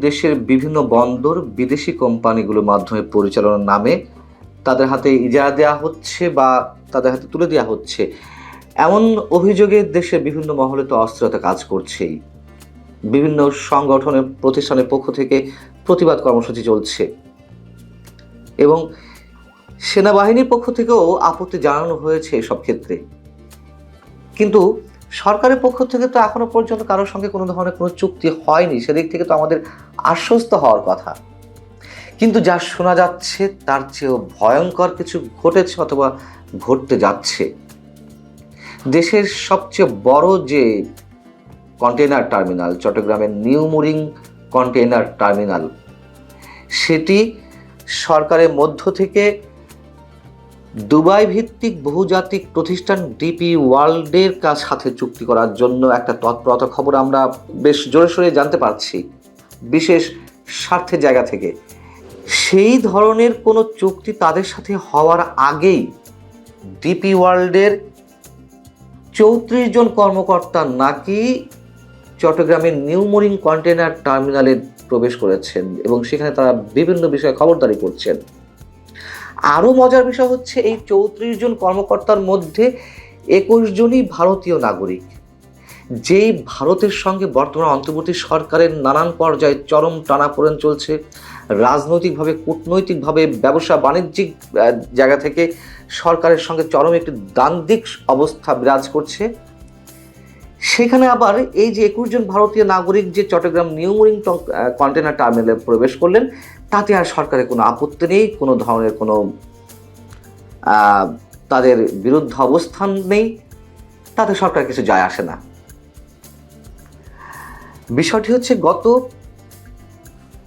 দেশের বিভিন্ন বন্দর বিদেশি কোম্পানিগুলোর মাধ্যমে পরিচালনার নামে তাদের হাতে ইজারা দেওয়া হচ্ছে বা তাদের হাতে তুলে দেওয়া হচ্ছে। এমন অভিযোগে দেশের বিভিন্ন মহলে তো অস্থিরতা কাজ করছেই। বিভিন্ন সংগঠনের প্রতিষ্ঠানের পক্ষ থেকে প্রতিবাদ কর্মসূচি চলছে। এবং সেনাবাহিনীর পক্ষ থেকেও আপত্তি জানানো হয়েছে এসব ক্ষেত্রে। কিন্তু সরকারের পক্ষ থেকে তো এখনও পর্যন্ত কারোর সঙ্গে কোনো ধরনের কোনো চুক্তি হয়নি, সেদিক থেকে তো আমাদের আশ্বস্ত হওয়ার কথা। কিন্তু যা শোনা যাচ্ছে, তার চেয়েও ভয়ঙ্কর কিছু ঘটেছে অথবা ঘটতে যাচ্ছে। দেশের সবচেয়ে বড় যে কন্টেইনার টার্মিনাল, চট্টগ্রামের নিউ মুরিং কন্টেইনার টার্মিনাল, সেটি সরকারের মধ্য থেকে দুবাই ভিত্তিক বহুজাতিক প্রতিষ্ঠান ডিপি ওয়ার্ল্ডের কাছ সাথে চুক্তি করার জন্য একটা তৎপরতা খবর আমরা বেশ জোরে সোরে জানতে পারছি। বিশেষ স্বার্থের জায়গা থেকে। সেই ধরনের কোনো চুক্তি তাদের সাথে হওয়ার আগেই ডিপি ওয়ার্ল্ডের চৌত্রিশ জন কর্মকর্তা নাকি চট্টগ্রামের নিউ মোরিং কন্টেনার টার্মিনালে প্রবেশ করেছেন এবং সেখানে তারা বিভিন্ন বিষয়ে খবরদারি করছেন। আরও মজার বিষয় হচ্ছে এই চৌত্রিশ জন কর্মকর্তার মধ্যে একুশ জনই ভারতীয় নাগরিক। যেই ভারতের সঙ্গে বর্তমান অন্তর্বর্তী সরকারের নানান পর্যায়ে চরম টানাপোড়েন চলছে, রাজনৈতিকভাবে, কূটনৈতিকভাবে, ব্যবসা বাণিজ্যিক জায়গা থেকে সরকারের সঙ্গে চরম একটি দ্বান্দ্বিক অবস্থা বিরাজ করছে। সেখানে আবার এই যে একুশ জন ভারতীয় নাগরিক যে চট্টগ্রাম নিউ মোরিং কন্টেনার টার্মিনালে প্রবেশ করলেন তাতে আর সরকারের কোনো আপত্তি নেই, কোনো ধরনের কোনো তাদের বিরুদ্ধে অবস্থান নেই, তাতে সরকার কিছু যায় আসে না। বিষয়টি হচ্ছে গত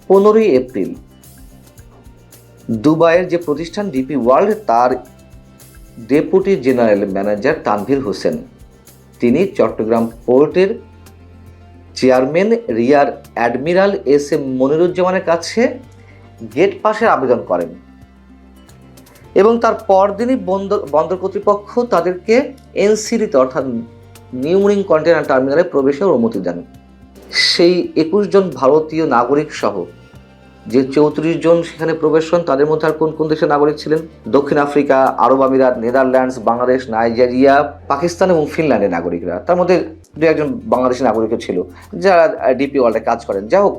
পনেরোই এপ্রিল দুবাইয়ের যে প্রতিষ্ঠান ডিপি ওয়ার্ল্ড, তার deputy general manager Tanvir Hossain, তিনি চট্টগ্রাম পোর্টের chairman rear admiral S M মনিরুজ্জামানের কাছে গেট পাসের আবেদন করেন। এবং তার পরদিনই বন্দর বন্দর কর্তৃপক্ষ তাদেরকে এনসিডিতে, অর্থাৎ নিউমরিং কন্টেনার টার্মিনালে প্রবেশের অনুমতি দেন। সেই একুশ জন ভারতীয় নাগরিক সহ যে চৌত্রিশ জন সেখানে প্রবেশ করেন, তাদের মধ্যে আর কোন কোন দেশের নাগরিক ছিলেন? দক্ষিণ আফ্রিকা, আরব আমিরাত, নেদারল্যান্ডস, বাংলাদেশ, নাইজেরিয়া, পাকিস্তান এবং ফিনল্যান্ডের নাগরিকরা। তার মধ্যে দু একজন বাংলাদেশি নাগরিকও ছিল, যারা ডিপি ওয়ার্ল্ডে কাজ করেন। যাই হোক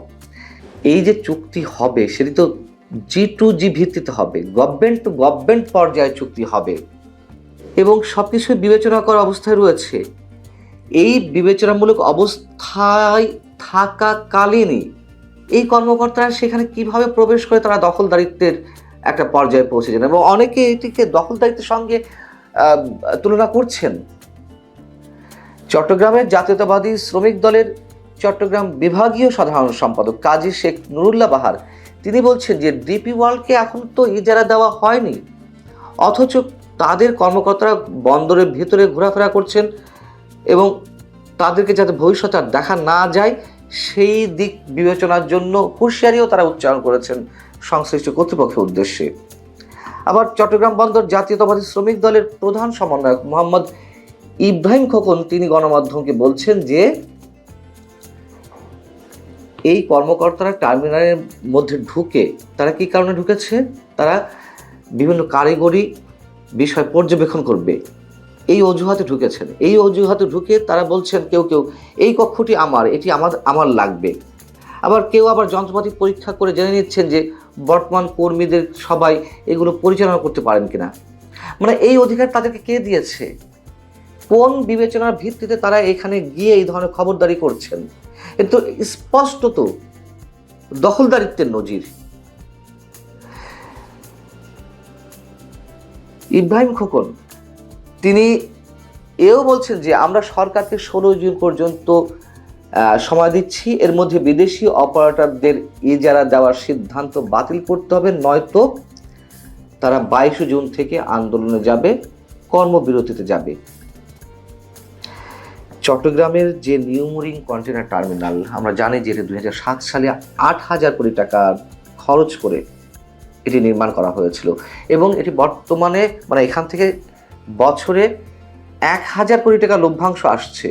এই যে চুক্তি হবে, সেটি তো জি টু জি ভিত্তিতে হবে। গভর্নমেন্ট টু গভর্নমেন্ট পর্যায়ে চুক্তি হবে। এবং সব কিছু বিবেচনা করার অবস্থায় রয়েছে। এই বিবেচনামূলক অবস্থায় থাকাকালীনই এই কর্মকর্তারা সেখানে কীভাবে প্রবেশ করে তারা দখলদারিত্বের একটা পর্যায়ে পৌঁছেছেন এবং অনেকে এটিকে দখলদারিত্বের সঙ্গে তুলনা করছেন। চট্টগ্রামের জাতীয়তাবাদী শ্রমিক দলের চট্টগ্রাম বিভাগীয় সাধারণ সম্পাদক কাজী শেখ নুরুল্লাহ বাহার। তিনি বলছেন যে ডিপি ওয়ার্ল্ডকে এখন তো ইজারা দেওয়া হয়নি, অথচ তাদের কর্মকর্তারা বন্দরের ভিতরে ঘোরাফেরা করছেন এবং তাদেরকে যাতে ভবিষ্যতে আর দেখা না যায়, সেই দিক বিবেচনার জন্য হুঁশিয়ারিও তারা উচ্চারণ করেছেন সংশ্লিষ্ট কর্তৃপক্ষের উদ্দেশ্যে। আবার চট্টগ্রাম বন্দর জাতীয়তাবাদী শ্রমিক দলের প্রধান সমন্বয়ক মোহাম্মদ ইব্রাহিম খোকন, তিনি গণমাধ্যমকে বলছেন যে এই কর্মকর্তারা টার্মিনালের মধ্যে ঢুকে, তারা কি কারণে ঢুকেছে? তারা বিভিন্ন কারিগরি বিষয় পর্যবেক্ষণ করবে। এই অজুহাতে ঢুকেছেন। এই অজুহাতে ঢুকে তারা বলছেন, কেউ কেউ, এই কক্ষটি আমার, এটি আমার আমার লাগবে। আবার কেউ আবার যন্ত্রপাতি পরীক্ষা করে জেনে নিচ্ছেন যে বর্তমান কর্মীদের সবাই এগুলো পরিচালনা করতে পারেন কিনা। মানে এই অধিকার তাদেরকে কে দিয়েছে? কোন বিবেচনার ভিত্তিতে তারা এখানে গিয়ে এই ধরনের খবরদারি করছেন? এ তো স্পষ্টত দখলদারিত্বের নজির। ইব্রাহিম খোকন, তিনি এও বলছেন যে, আমরা সরকারকে ষোলো জুন পর্যন্ত সময় দিচ্ছি। এর মধ্যে বিদেশি অপারেটরদের ইজারা দেওয়ার সিদ্ধান্ত বাতিল করতে হবে। নয়তো তারা বাইশে জুন থেকে আন্দোলনে যাবে, কর্মবিরতিতে যাবে। চট্টগ্রামের যে নিউমোরিং কন্টেনার টার্মিনাল, আমরা জানি যে এটা দুই সালে আট হাজার কোটি টাকা খরচ করে এটি নির্মাণ করা হয়েছিল। এবং এটি বর্তমানে মানে এখান থেকে বছরে এক হাজার কোটি টাকা লভ্যাংশ আসছে।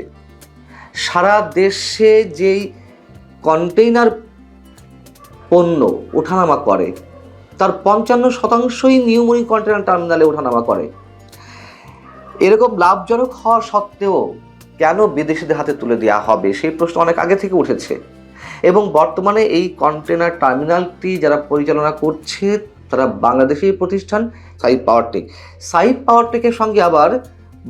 সারা দেশে যেই কন্টেইনার পণ্য ওঠানামা করে, তার পঞ্চান্ন শতাংশই নিউমোনিং কন্টেনার টার্মিনালে ওঠানামা করে। এরকম লাভজনক হওয়া সত্ত্বেও কেন বিদেশিদের হাতে তুলে দেওয়া হবে? সেই প্রশ্ন অনেক আগে থেকে উঠেছে। এবং বর্তমানে এই কন্টেনার টার্মিনালটি যারা পরিচালনা করছে, তারা বাংলাদেশি প্রতিষ্ঠান সাইড পাওয়ারটেক সাইড পাওয়ারটেকের সঙ্গে আবার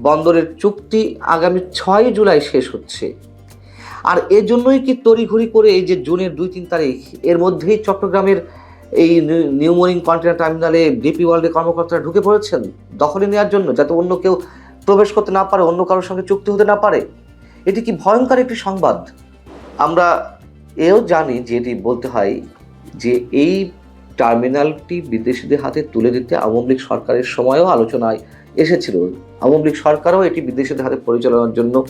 বন্দরের চুক্তি আগামী ছয় জুলাই শেষ হচ্ছে। আর এর জন্যই কি তড়িঘড়ি করে এই যে জুনের দুই তিন তারিখ, এর মধ্যেই চট্টগ্রামের এই নিউমোরিং কন্টেনার টার্মিনালে ডিপি ওয়ার্ল্ডের কর্মকর্তারা ঢুকে পড়েছেন? দখলে নেওয়ার জন্য, যাতে অন্য কেউ প্রবেশ করতে না পারে, অন্য কারোর সঙ্গে চুক্তি হতে না পারে? এটি কি ভয়ঙ্কর একটি সংবাদ? আমরা এও জানি যে এটি বলতে হয় যে এই টার্মিনালটি বিদেশিদের হাতে তুলে দিতে আওয়ামী লীগ সরকারের সময়ও আলোচনায় এসেছিল। আওয়ামী লীগ সরকারও এটি বিদেশিদের হাতে পরিচালনার জন্য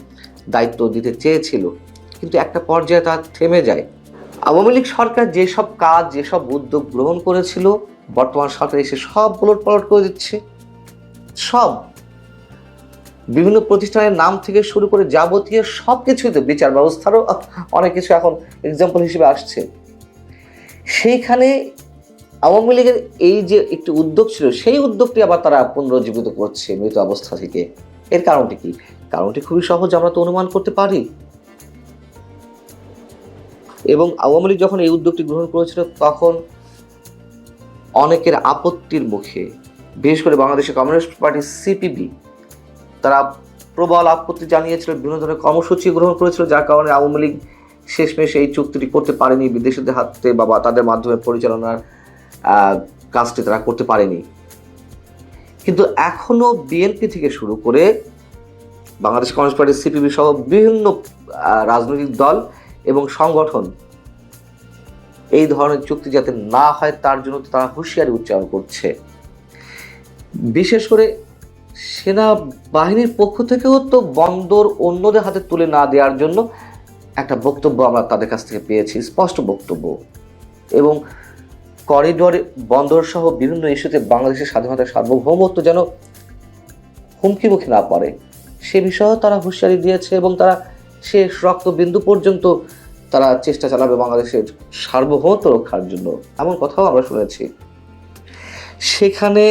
দায়িত্ব দিতে চেয়েছিল। কিন্তু একটা পর্যায়ে তা থেমে যায়। আওয়ামী লীগ সরকার যেসব কাজ, যেসব উদ্যোগ গ্রহণ করেছিল, বর্তমান সরকার এসে সব পলট পালট করে দিচ্ছে। সব। বিভিন্ন প্রতিষ্ঠানের নাম থেকে শুরু করে যাবতীয় সব কিছুই তো বিচার ব্যবস্থারও অনেক কিছু এখন এক্সাম্পল হিসেবে আসছে। সেইখানে আওয়ামী লীগের এই যে একটি উদ্যোগ ছিল, সেই উদ্যোগটি আবার তারা পুনরুজ্জীবিত করছে মৃত অবস্থা থেকে। এর কারণটি কি? কারণটি খুবই সহজ, আমরা তো অনুমান করতে পারি। এবং আওয়ামী লীগ যখন এই উদ্যোগটি গ্রহণ করেছিল, তখন অনেকের আপত্তির মুখে, বিশেষ করে বাংলাদেশের কমিউনিস্ট পার্টি সিপিবি তারা প্রবল আপত্তি জানিয়েছিল, বিভিন্ন ধরনের কর্মসূচি গ্রহণ করেছিল, যার কারণে আওয়ামী লীগ শেষমেশ এই চুক্তিটি করতে পারেনি, বিদেশিদের হাতে বা তাদের মাধ্যমে পরিচালনার কাজটি তারা করতে পারেনি। কিন্তু এখনও বিএনপি থেকে শুরু করে বাংলাদেশ কমিউনিস্ট পার্টি সিপিবি সহ বিভিন্ন রাজনৈতিক দল এবং সংগঠন এই ধরনের চুক্তি যাতে না হয় তার জন্য তারা হুঁশিয়ারি উচ্চারণ করছে। বিশেষ করে সেনা বাহিনীর পক্ষ থেকেও তো বন্দর অন্যদের হাতে তুলে না দেওয়ার জন্য একটা বক্তব্য আমরা তাদের কাছ থেকে পেয়েছি, স্পষ্ট বক্তব্য। এবং করিডোর বন্দর সহ বিভিন্ন ইস্যুতে বাংলাদেশের স্বাধীনতার সার্বভৌমত্ব যেন হুমকি মুখে না পড়ে, সে বিষয়েও তারা হুঁশিয়ারি দিয়েছে এবং তারা শেষ রক্তবিন্দু পর্যন্ত তারা চেষ্টা চালাবে বাংলাদেশের সার্বভৌমত্ব রক্ষার জন্য। এমন কথাও আমরা শুনেছি। সেখানে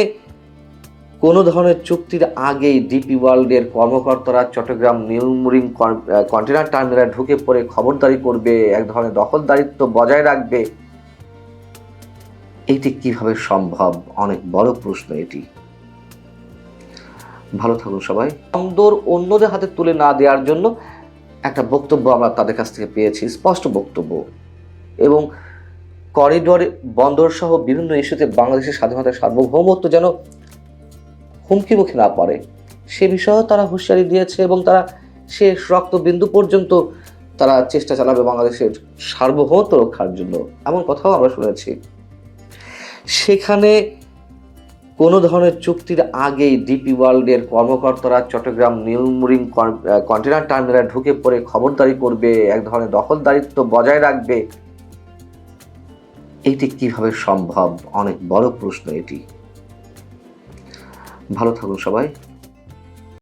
কোনো ধরনের চুক্তির আগেই ডিপি ওয়ার্ল্ডের কর্মকর্তারা চট্টগ্রাম নিউমুরিং কন্টেনার টার্মিনালে ঢুকে পড়ে খবরদারি করবে, এক ধরনের দখলদারিত্ব বজায় রাখবে। এটি কীভাবে সম্ভব? অনেক বড় প্রশ্ন এটি। ভালো থাকুন সবাই। বন্দর অন্যদের হাতে তুলে না দেওয়ার জন্য একটা বক্তব্য আমরা তাদের কাছ থেকে পেয়েছি, স্পষ্ট বক্তব্য। এবং করিডোর বন্দর সহ বিভিন্ন ইস্যুতে বাংলাদেশের স্বাধীনতার সার্বভৌমত্ব যেন হুমকি মুখে না পড়ে। সে বিষয়েও তারা হুঁশিয়ারি দিয়েছে এবং তারা শেষ রক্তবিন্দু পর্যন্ত তারা চেষ্টা চালাবে বাংলাদেশের সার্বভৌমত্ব রক্ষার জন্য। এমন কথাও আমরা শুনেছি। সেখানে কোনো ধরনের চুক্তির আগেই ডিপি ওয়ার্ল্ডের কর্মকর্তারা চট্টগ্রাম নিউমুরিং কন্টেনার টার্মিনালে ঢুকে পড়ে খবরদারি করবে, এক ধরনের দখলদারিত্ব বজায় রাখবে। এটি কীভাবে সম্ভব? অনেক বড় প্রশ্ন এটি। ভালো থাকুন সবাই।